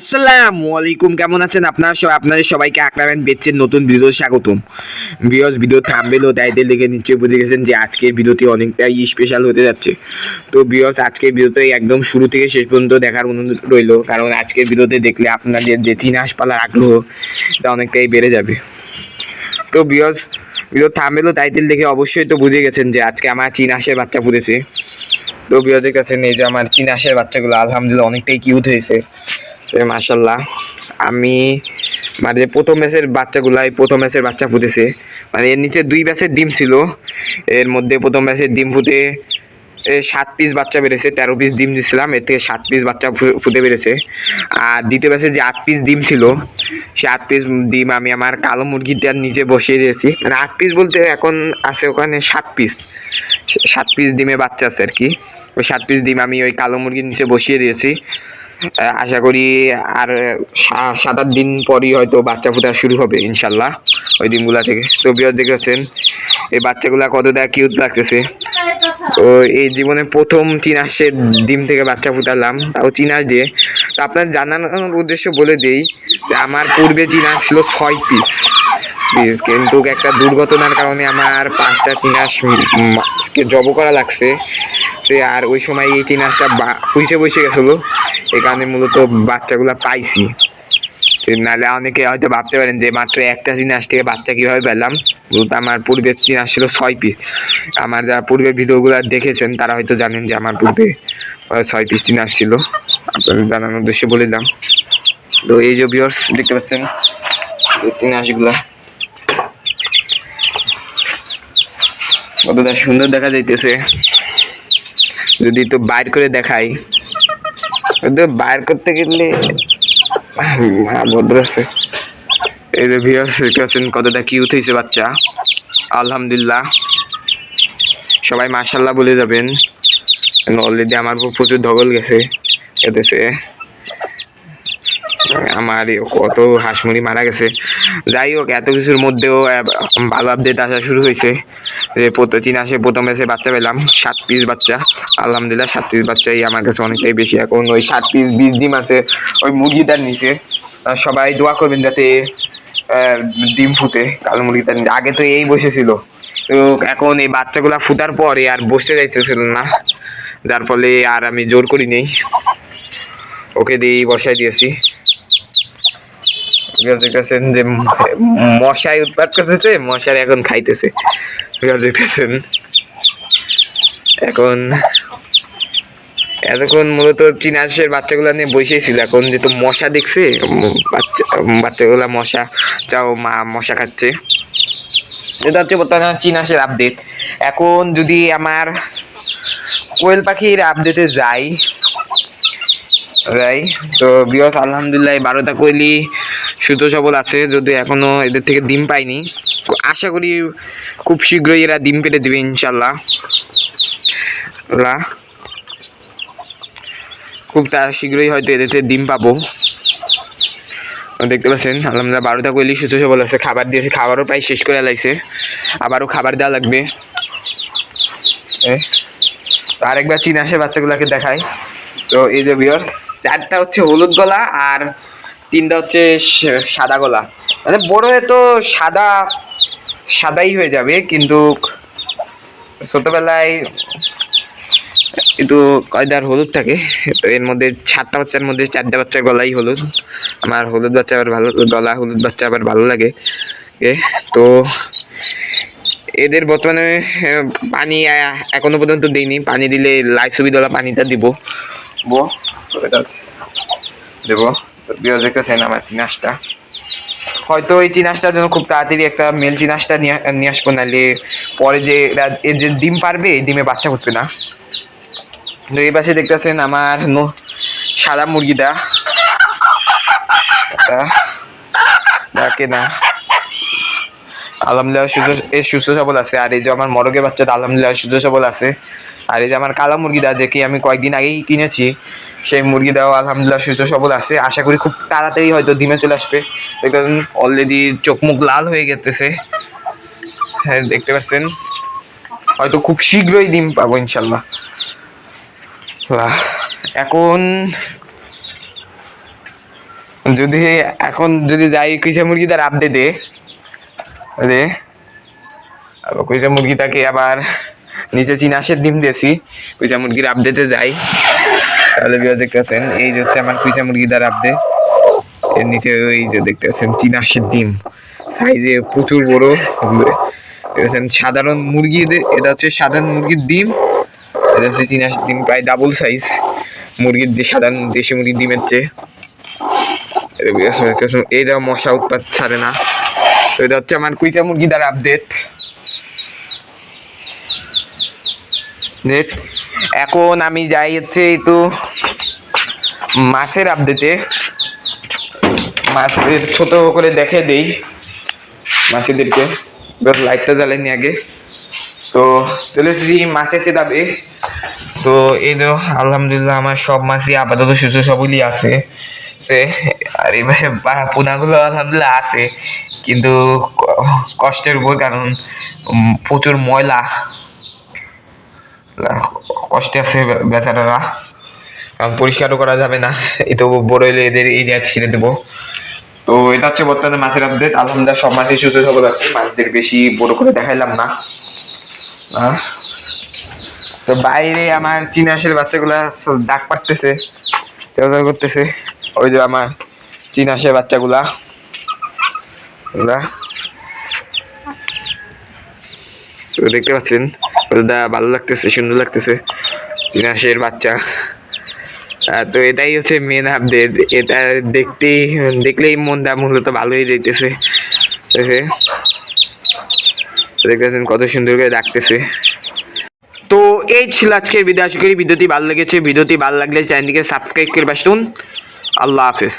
আসসালামু আলাইকুম, কেমন আছেন আপনারা সবাই আপনাদের সবাইকে আকরামেন বেচছেন নতুন ভিডিও স্বাগতম। বিয়স ভিডিও থামবেল ও টাইটেল দেখে নিশ্চয়ই বুঝে গেছেন যে আজকের ভিডিওটি অনেকটাই স্পেশাল হতে যাচ্ছে। তো বিয়স আজকের ভিডিওতে একদম শুরু থেকে শেষ পর্যন্ত দেখার অনুরোধ রইল, কারণ আজকের ভিডিওতে দেখলে আপনাদের যে চীনা হাঁস পালার আগ্রহ এটা অনেকটাই বেড়ে যাবে। তো বিয়স ভিডিও থামবেল ও টাইটেল দেখে অবশ্যই তো বুঝে গেছেন যে আজকে আমার চীন বাচ্চা ফুটেছে তো বিয়সের কাছে এই যে আমার চীন বাচ্চাগুলো, আলহামদুলিল্লাহ অনেকটাই কিউট হয়েছে। মাশাল্লাহ আমি মানে প্রথম ব্যাচের বাচ্চাগুলাই প্রথম ব্যাচের বাচ্চা ফুটেছে। মানে এর নিচে দুই ব্যাচের ডিম ছিল। এর মধ্যে প্রথম ব্যাচের ডিম ফুটে সাত পিস বাচ্চা বেড়েছে, তেরো পিস ডিম দিছিলাম, এর থেকে সাত পিস বাচ্চা ফুটে বেড়েছে। আর দ্বিতীয় ব্যাচে যে আট পিস ডিম ছিল, সে আট পিস ডিম আমি আমার কালো মুরগিটার নিচে বসিয়ে দিয়েছি। মানে আট পিস বলতে এখন আছে ওখানে সাত পিস সাত পিস ডিমে বাচ্চা আছে আর কি। ওই সাত পিস ডিম আমি ওই কালো মুরগির নিচে বসিয়ে দিয়েছি। আশা করি আর সাত আট দিন পরই হয়তো বাচ্চা ফোটা শুরু হবে ইনশাল্লাহ ওই দিনগুলা থেকে। তো বিরাট দেখেছেন এই বাচ্চাগুলা কতটা কিউট লাগতেছে। তো এই জীবনে প্রথম চীন হাঁসের ডিম থেকে বাচ্চা ফুটালাম তাও চীন হাঁস দিয়ে। তো আপনার জানানোর উদ্দেশ্য বলে দেই যে আমার পূর্বে চীন হাঁস ছিল ছয় পিস পিস কিন্তু একটা দুর্ঘটনার কারণে আমার পাঁচটা চীন হাঁস উম, জব করা লাগছে। আর ওই সময় এই চীন হাঁসটা পুষে বসে গেছিল এই কারণে মূলত বাচ্চাগুলো পাইছি। নাহলে অনেকে হয়তো ভাবতে পারেন যে মাত্র একটা চিনাস থেকে বাচ্চা কীভাবে পেলাম? মূলত আমার পূর্বের চিনাস ছিল ছয় পিস আমার যারা পূর্বের ভিডিওগুলো দেখেছেন, তারা হয়তো জানেন যে আমার পূর্বে ছয় পিস চিনাস ছিল। আপনাদের জানানোর উদ্দেশ্যে বলে দিলাম। তো এই যে বিয়ার্স দেখতে পাচ্ছেন চিনাসগুলা কতটা সুন্দর দেখা যাইতেছে। যদি তো বাইর করে দেখাই। বাইর করতে গেলে ভদ্র আছে। এই যে ভিউয়ার্স, দেখতে কতটা কিউট হয়েছে বাচ্চা। আলহামদুলিল্লাহ। সবাই মার্শাল্লাহ বলে যাবেন। অলরেডি আমার প্রচুর ধগল গেছে। এতেছে আমার কত হাঁসমুড়ি মারা গেছে। যাই হোক, এত কিছুর মধ্যেও ভালো আপডেট আসা শুরু হয়েছে। যে চীন আসে, প্রথম এসে বাচ্চা পেলাম, সাত পিস বাচ্চা। আলহামদুলিল্লাহ, সাত পিস বাচ্চাই আমার কাছে অনেকটাই বেশি। এখন ওই সাত পিস বিশ ডিম আছে, ওই মুরগিটার নিচে সবাই দোয়া করবেন যাতে ডিম ফুটে, কালো মুরগিটার নিচে আগে তো এই বসেছিল। তো এখন এই বাচ্চাগুলা ফুটার পরে আর বসতে যাইতেছিল না। যার ফলে আর আমি জোর করি নেই। ওকে দিয়েই বসাই দিয়েছি। দেখতেছেন যে ম- মশাই উৎপাত করতেছে মশার এখন খাইতেছে। দেখতেছেন? এখন এতক্ষণ মূলত চিনাশের বাচ্চাগুলো নিয়ে বসেই ছিল। এখন যেহেতু মশা দেখছে বাচ্চা বাচ্চাগুলা মশা চাও মা মশা খাচ্ছে। এটা হচ্ছে বর্তমানে চিনাশের আপডেট এখন যদি আমার কোয়েল পাখির আপডেটে যাই তো বিয়স আলহামদুলিল্লাহ বারোটা কোয়েলি সুতো সবল আছে, যদি এখনও এদের থেকে ডিম পাইনি। আশা করি খুব শীঘ্রই এরা ডিম পেটে দেবে ইনশাল্লাহ খুব তার শীঘ্রই হয়তো এদের থেকে ডিম পাবো। দেখতে পাচ্ছেন, আলহামদুলিল্লাহ বারোটা কোয়েলি সুতো সবল আছে, খাবার দিয়েছে, খাবারও প্রায় শেষ করে লাগছে আবারও খাবার দেওয়া লাগবে। আরেকবার চীন আসে বাচ্চাগুলোকে দেখায় তো এই যে বিয়র চারটা হচ্ছে হলুদ গলা আর তিনটা হচ্ছে সাদা গলা। মানে বড় হয়ে তো সাদা সাদাই হয়ে যাবে কিন্তু ছোটবেলায় একটু কয়দার হলুদ থাকে তো এর মধ্যে সাতটা বাচ্চার মধ্যে চারটা বাচ্চার গলাই হলুদ। আমার হলুদ বাচ্চা আবার ভালো গলা হলুদ বাচ্চা আবার ভালো লাগে। এ, তো এদের বর্তমানে পানি এখনও পর্যন্ত দিইনি। পানি দিলে লাই সুবিধা পানিটা দিব। দেবো। বিরোধ দেখতেছেন আমার চিনাসটা হয়তো এই চিনাসটার জন্য খুব তাড়াতাড়ি একটা মেল চিনাসটা নিয়ে নিয়ে আসব, নাহলে পরে যে এর যে ডিম পারবে, এই ডিমে বাচ্চা ফুটবে না। তো এই পাশে দেখতেছেন আমার সাদা মুরগিটা। ডাকে না। আলহামদুলিল্লাহ সুস্থ সুস্থ সবল আছে। আর এই যে আমার মরগের বাচ্চাটা, আলহামদুলিল্লাহ সুস্থ সবল আছে। আর এই যে আমার কালা মুরগিটা যে কি আমি কয়েকদিন আগেই কিনেছি, সেই মুরগিটাও আলহামদুলিল্লাহ সুস্থ সবল আছে। আশা করি খুব তাড়াতাড়ি হয়তো ডিমে চলে আসবে। দেখতেছেন অলরেডি চোখ মুখ লাল হয়ে গেতেছে। হ্যাঁ দেখতে পাচ্ছেন। হয়তো খুব শীঘ্রই ডিম পাবো ইনশাল্লাহ। এখন যদি এখন যদি যাই কুইচা মুরগিটার আপডেটে আবার কুইচা মুরগিটাকে আবার নিচে চিনাশের ডিম দিয়েছি কুইচা মুরগির আপডেটে যাই। তাহলে বিয়া দেখতেছেন এই যে হচ্ছে আমার কুইচা মুরগিটার আপডেট এর নিচে ওই যে দেখতে পাচ্ছেন চিনাশের ডিম। সাইজে প্রচুর বড় দেখতেছেন সাধারণ মুরগিদের, এটা হচ্ছে সাধারণ মুরগির ডিম। এটা হচ্ছে চিনাশের ডিম, প্রায় ডাবল সাইজ মুরগির সাধারণ দেশি মুরগির ডিমের চেয়ে। এটা মশা উৎপাত ছাড়ে না। তো এটা হচ্ছে আমার কুইচা মুরগি দ্বারা আপডেট এখন আমি যাই হচ্ছে একটু মাছের আপডেটে মাছের ছোট করে দেখে দেই মাছেদেরকে। বেশ লাইটটা জ্বালাইনি আগে। তো চলে এসেছি মাছের সেটাবে তো এই তো আলহামদুলিল্লাহ আমার সব মাছই আপাতত সুস্থ সবলই আছে। সে, আর মাসে পোনাগুলো আলহামদুলিল্লাহ আছে। কিন্তু কষ্টের উপর কারণ প্রচুর ময়লা। কষ্টে আছে বেচারারা। কারণ পরিষ্কারও করা যাবে না। এই তো বড় হলে এদের জায়গায় ছেড়ে দেবো। তো এটা হচ্ছে বর্তমানে মাছের আপডেট আলহামদুলিল্লাহ সব মাছই সুস্থ সবল আছে। মাছদের বেশি বড় করে দেখাইলাম না। তো বাইরে আমার চিনাশের বাচ্চাগুলা স- ডাক পাড়তেছে চেষ্টা করতেছে। ওই যে আমার চিনাশের বাচ্চাগুলা। তো দেখতে পাচ্ছেন। ওটা ভালো লাগতেছে, সুন্দর লাগতেছে। চিনাশের বাচ্চা। তো এটাই হচ্ছে মেন আপডেট এটা দেখতেই, দেখলেই মনটা মূলত ভালো হয়ে যাইতেছে। দেখে? দেখতেছেন কত সুন্দর করে ডাকতেছে। তো এই ছিল আজকের ভিডিও আশা করি ভিডিওটি ভালো লেগেছে। ভিডিওটি ভালো লাগলে চ্যানেলটিকে সাবস্ক্রাইব করে বাসুন আল্লাহ হাফেজ।